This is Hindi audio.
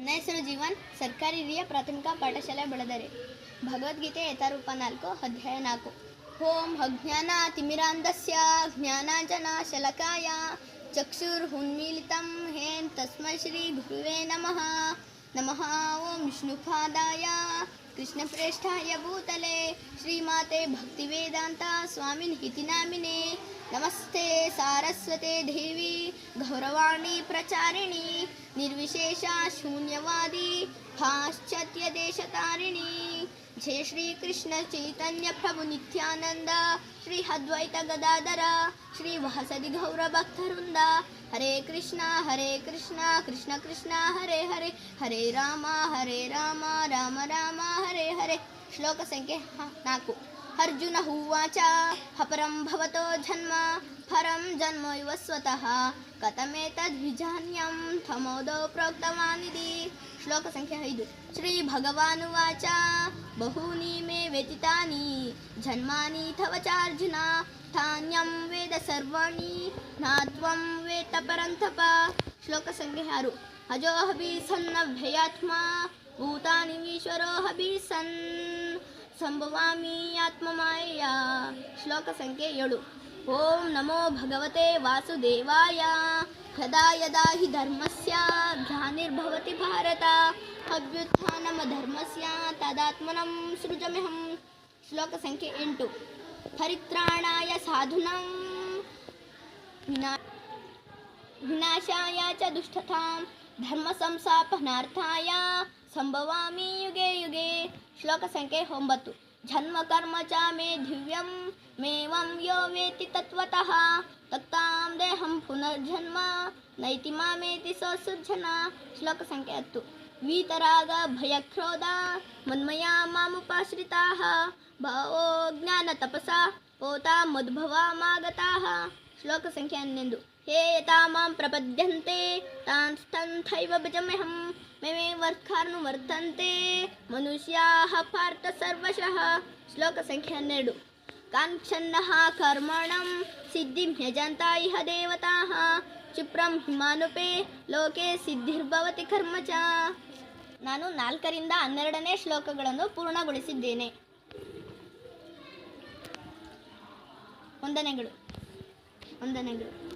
ನನ್ನ ಹೆಸರು ಜೀವನ್ ಸರ್ಕಾರಿ ಹಿರಿಯ ಪ್ರಾಥಮಿಕ ಪಾಠಶಾಲೆ ಬೆಳೆದರೆ ಭಗವದ್ಗೀತೆ ಯಥಾರೂಪ ನಾಲ್ಕು ಅಧ್ಯಾಯ ನಾಲ್ಕು ಓಂ ಅಜ್ಞಾನ ತಿಮಿರಾಂಧಸ್ಯ ಜ್ಞಾನಾಂಜನ ಶಲಕಾಯ ಚಕ್ಷುರ್ಹುನ್ಮೀಲಿತಂ ಹೇನ್ ತಸ್ಮೈ ಶ್ರೀ ಗುರುವೇ ನಮಃ ನಮಃ ಓಂ ವಿಷ್ಣುಪಾದಾಯ कृष्णप्रेष्ठाय भूतले श्रीमाते भक्तिवेदान्ता स्वामिनिति नामिने नमस्ते सारस्वते देवी गौरवाणी प्रचारिणी निर्विशेषा शून्यवादी पाश्चात्यदेशतारिणी ಪಾಶ್ಚಾತ್ಯ ದೇಶತಾರಿಣಿ ಜಯ ಶ್ರೀ ಕೃಷ್ಣ ಚೈತನ್ಯ ಪ್ರಭು ನಿತ್ಯಾನಂದ ಶ್ರೀ ಅದ್ವೈತ ಗದಾಧರ ಶ್ರೀ ವಹಸದಿ ಗೌರ ಭಕ್ತವೃಂದ ಹರೇ ಕೃಷ್ಣ ಹರೇ ಕೃಷ್ಣ ಕೃಷ್ಣ ಕೃಷ್ಣ ಹರೇ ಹರೇ ಹರೇ ರಾಮ ಹರೇ ರಾಮ ರಾಮ ರಾಮ ಹರೇ ಹರೇ ಶ್ಲೋಕ ಸಂಖ್ಯೆ ಹ- ನಾಲ್ಕು ಅರ್ಜುನ ಉವಾಚ ಅಪರಂ ಭವತೋ ಜನ್ಮ ಪರಂ ಜನ್ಮ ಇವ ಸ್ವತಃ ಕಥಮೇತದ್ವಿಜಾನ್ಯಂ ತಮೋದೋ ಪ್ರೋಕ್ತವಾನಿದಿ श्लोकसङ्ख्या ऐदु श्रीभगवानुवाच बहूनि मे व्यतीतानि जन्मानि थव चार्जुन ధాన్యం వేద సర్వాణి నాత్వం వేత పరంతప. శ్లోక సంగ్రహారు అజోహి సన్నభ్యయాత్మా భూతాని ఈశ్వరోహి సన్. సంభవామి ఆత్మమాయా శ్లోక సంఖ్య ఏడు. ఓం నమో భగవతే వాసుదేవాయ. यदा यदा हि धर्मस्य ग्लानिर्भवति भारत, अभ्युत्थानमधर्मस्य तदात्मनं सृजम्यहं। श्लोकसङ्ख्ये एण्टु परित्राणाय साधूनां विना विनाशाय च दुष्टतां, धर्मसंस्थापनार्थाय सम्भवामि युगे युगे। श्लोकसङ्ख्ये होम्बत्तु जन्मकर्म च मे दिव्यं, मेवं यो वेति तत्त्वतः तक्तां ಚ ಮೇ ದಿವ್ಯಂ ಮೇವಂ ಯೋ ವೇತಿ ತತ್ವತಃ ತತ್ತಾಂ ದೇಹಂ ಪುನರ್ಜನ್ಮ ನೈತಿ ಮಾಮೇತಿ ಸಸುರ್ಜನ ಶ್ಲೋಕ ಸಂಖ್ಯೆ ಹತ್ತು ವೀತರಾಗ ಭಯಕ್ರೋಧ ಮನ್ಮಯ ಮಾಮುಪಾಶ್ರಿತಾಃ ಭಾವೋ ಜ್ಞಾನ ತಪಸ ಓತಾ ಮದ್ಭವಾಮಾಗತಾಃ ಶ್ಲೋಕ ಸಂಖ್ಯೆ ಹನ್ನೊಂದು ಹೇ ಯಥಾ ಮಾಂ ಪ್ರಪದ್ಯಂತೆ ತಾನ್ ತಥೈವ ಭಜಮ್ಯಹಂ ಮೇಮೇ ವರ್ಕಾರ್ನು ವರ್ತಂತೆ ಮನುಷ್ಯಾಃ काङ्क्षन्नः कर्मणं सिद्धिं यजन्ता इह देवताः। ಕ್ಷಿಪ್ರಂ हिमानुपे ಲೋಕೆ ಸಿದ್ಧಿರ್ಭವತಿ ಕರ್ಮ ಚ ನಾನು ನಾಲ್ಕರಿಂದ ಹನ್ನೆರಡನೇ ಶ್ಲೋಕಗಳನ್ನು ಪೂರ್ಣಗೊಳಿಸಿದ್ದೇನೆ. ವಂದನೆಗಳು. ವಂದನೆಗಳು.